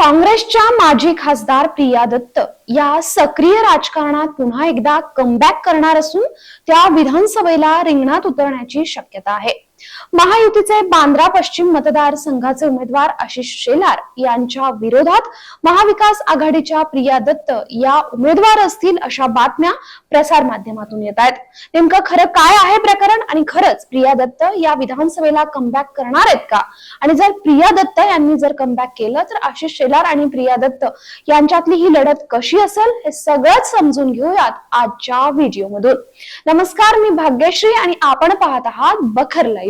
काँग्रेसच्या माजी खासदार प्रिया दत्त या सक्रिय राजकारणात पुन्हा एकदा कमबॅक करणार असून त्या विधानसभेला रिंगणात उतरण्याची शक्यता आहे. महायुतीचे बांद्रा पश्चिम मतदारसंघाचे उमेदवार आशिष शेलार यांच्या विरोधात महाविकास आघाडीच्या प्रिया दत्त या उमेदवार असतील अशा बातम्या प्रसार माध्यमातून येत आहेत. नेमकं खरं काय आहे प्रकरण आणि खरंच प्रिया दत्त या विधानसभेला कमबॅक करणार आहेत का? आणि जर प्रिया दत्त यांनी जर कमबॅक केलं तर आशिष शेलार आणि प्रिया दत्त यांच्यातली ही लढत कशी असेल हे सगळंच समजून घेऊयात आजच्या व्हिडिओमधून नमस्कार मी भाग्यश्री आणि आपण पाहत आहात बखर लाईव्ह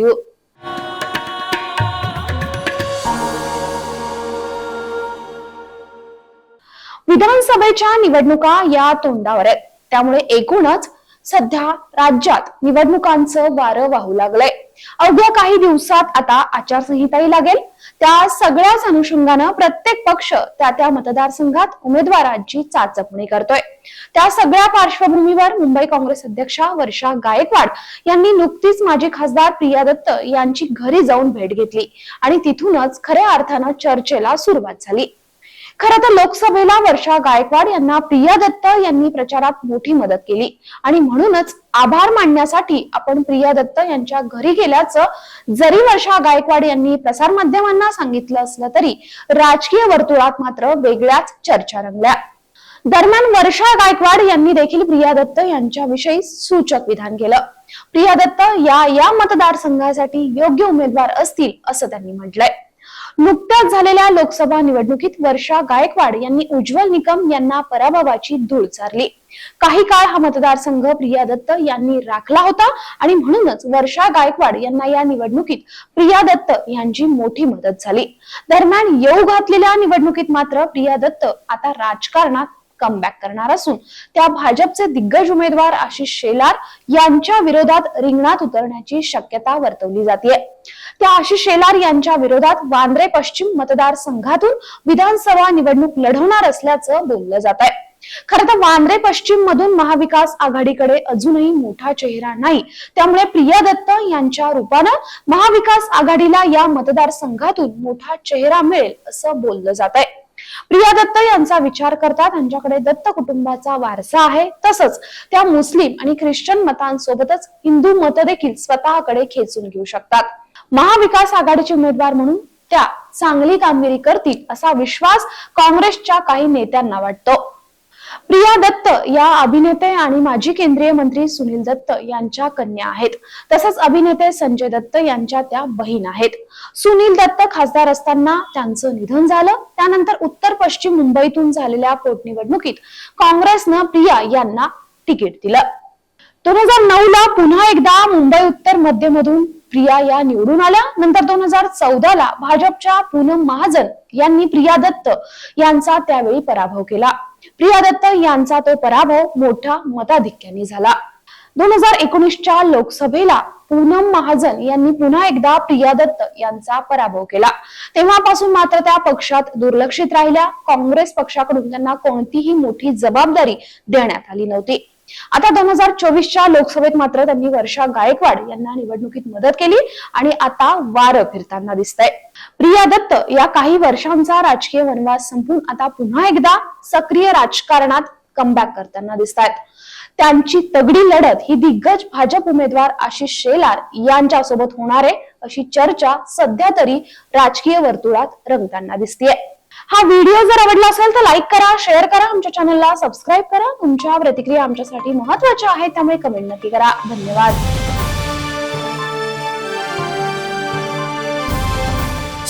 विधानसभेच्या निवडणुका या तोंडावर आहेत. त्यामुळे एकूणच सध्या राज्यात निवडणुकांचं वारं वाहू लागलंय. अवघ्या काही दिवसात आता आचारसंहिताही लागेल. त्या सगळ्याच अनुषंगानं प्रत्येक पक्ष त्या त्या मतदारसंघात उमेदवारांची चाचपणी करतोय. त्या सगळ्या पार्श्वभूमीवर मुंबई काँग्रेस अध्यक्षा वर्षा गायकवाड यांनी नुकतीच माजी खासदार प्रिया दत्त यांची घरी जाऊन भेट घेतली आणि तिथूनच खऱ्या अर्थानं चर्चेला सुरुवात झाली. खरं तर लोकसभेला वर्षा गायकवाड यांना प्रिया दत्त यांनी प्रचारात मोठी मदत केली. आणि म्हणूनच आभार मानण्यासाठी आपण प्रिया दत्त यांच्या घरी गेल्याचं जरी वर्षा गायकवाड यांनी प्रसार माध्यमांना सांगितलं असलं तरी राजकीय वर्तुळात मात्र वेगळ्याच चर्चा रंगल्या. दरम्यान वर्षा गायकवाड यांनी देखील प्रिया दत्त यांच्याविषयी सूचक विधान केलं. प्रिया दत्त या या मतदारसंघासाठी योग्य उमेदवार असतील असं त्यांनी म्हटलंय. नुकत्याच झालेल्या लोकसभा निवडणुकीत वर्षा गायकवाड यांनी उज्ज्वल निकम यांना पराभवाची धूळ चारली. काही काळ हा मतदारसंघ प्रिया दत्त यांनी राखला होता आणि म्हणूनच वर्षा गायकवाड यांना या निवडणुकीत प्रिया दत्त यांची मोठी मदत झाली. दरम्यान येऊ घातलेल्या निवडणुकीत मात्र प्रिया दत्त आता राजकारणात कमबॅक करणार असून त्या भाजपचे दिग्गज उमेदवार आशिष शेलार यांच्या विरोधात रिंगणात उतरण्याची शक्यता वर्तवली जाते त्या आशिष शेलार यांच्या विरोधात वांद्रे पश्चिम मतदारसंघातून विधानसभा निवडणूक लढवणार असल्याचं बोललं जात आहे खर तर वांद्रे पश्चिम मधून महाविकास आघाडीकडे अजूनही मोठा चेहरा नाही. त्यामुळे प्रिया दत्त यांच्या रूपानं महाविकास आघाडीला या मतदारसंघातून मोठा चेहरा मिळेल असं बोललं जात आहे प्रिया दत्त यांचा विचार करता त्यांच्याकडे दत्त कुटुंबाचा वारसा आहे. तसंच त्या मुस्लिम आणि ख्रिश्चन मतांसोबतच हिंदू मत देखील स्वतःकडे खेचून घेऊ शकतात. महाविकास आघाडीचे उमेदवार म्हणून त्या चांगली कामगिरी करतील असा विश्वास काँग्रेसच्या काही नेत्यांना वाटतो. प्रिया दत्त या अभिनेते आणि माजी केंद्रीय मंत्री सुनील दत्त यांच्या कन्या आहेत. तसंच अभिनेते संजय दत्त यांच्या त्या बहीण आहेत. सुनील दत्त खासदार असताना त्यांचं निधन झालं. त्यानंतर उत्तर पश्चिम मुंबईतून झालेल्या पोटनिवडणुकीत काँग्रेसनं प्रिया यांना तिकीट दिलं. दोन हजार नऊ ला पुन्हा एकदा मुंबई उत्तर मध्यमधून प्रिया या निवडून आल्या. नंतर दोन हजार चौदा ला भाजपच्या पूनम महाजन यांनी प्रिया दत्त यांचा त्यावेळी पराभव केला. प्रिया दत्त यांचा तो पराभव मोठ्या मताधिक्याने झाला. दोन हजार एकोणीसच्या लोकसभेला पूनम महाजन यांनी पुन्हा एकदा प्रिया दत्त यांचा पराभव केला. तेव्हापासून मात्र त्या पक्षात दुर्लक्षित राहिल्या. काँग्रेस पक्षाकडून त्यांना कोणतीही मोठी जबाबदारी देण्यात आली नव्हती. आता दोन हजार चोवीसच्या लोकसभेत मात्र त्यांनी वर्षा गायकवाड यांना निवडणुकीत मदत केली आणि आता वारं फिरताना दिसतंय. प्रिया दत्त या काही वर्षांचा राजकीय वनवास संपून आता पुन्हा एकदा सक्रिय राजकारणात कमबॅक करताना दिसत आहेत त्यांची तगडी लढत ही दिग्गज भाजप उमेदवार आशिष शेलार यांच्यासोबत होणार आहे अशी चर्चा सध्या तरी राजकीय वर्तुळात रंगताना दिसतीये. हा व्हिडिओ जर आवडला असेल तर लाईक करा शेअर करा आमच्या चॅनलला सबस्क्राईब करा. तुमच्या प्रतिक्रिया आमच्यासाठी महत्त्वाच्या आहेत त्यामुळे कमेंट नक्की करा. धन्यवाद.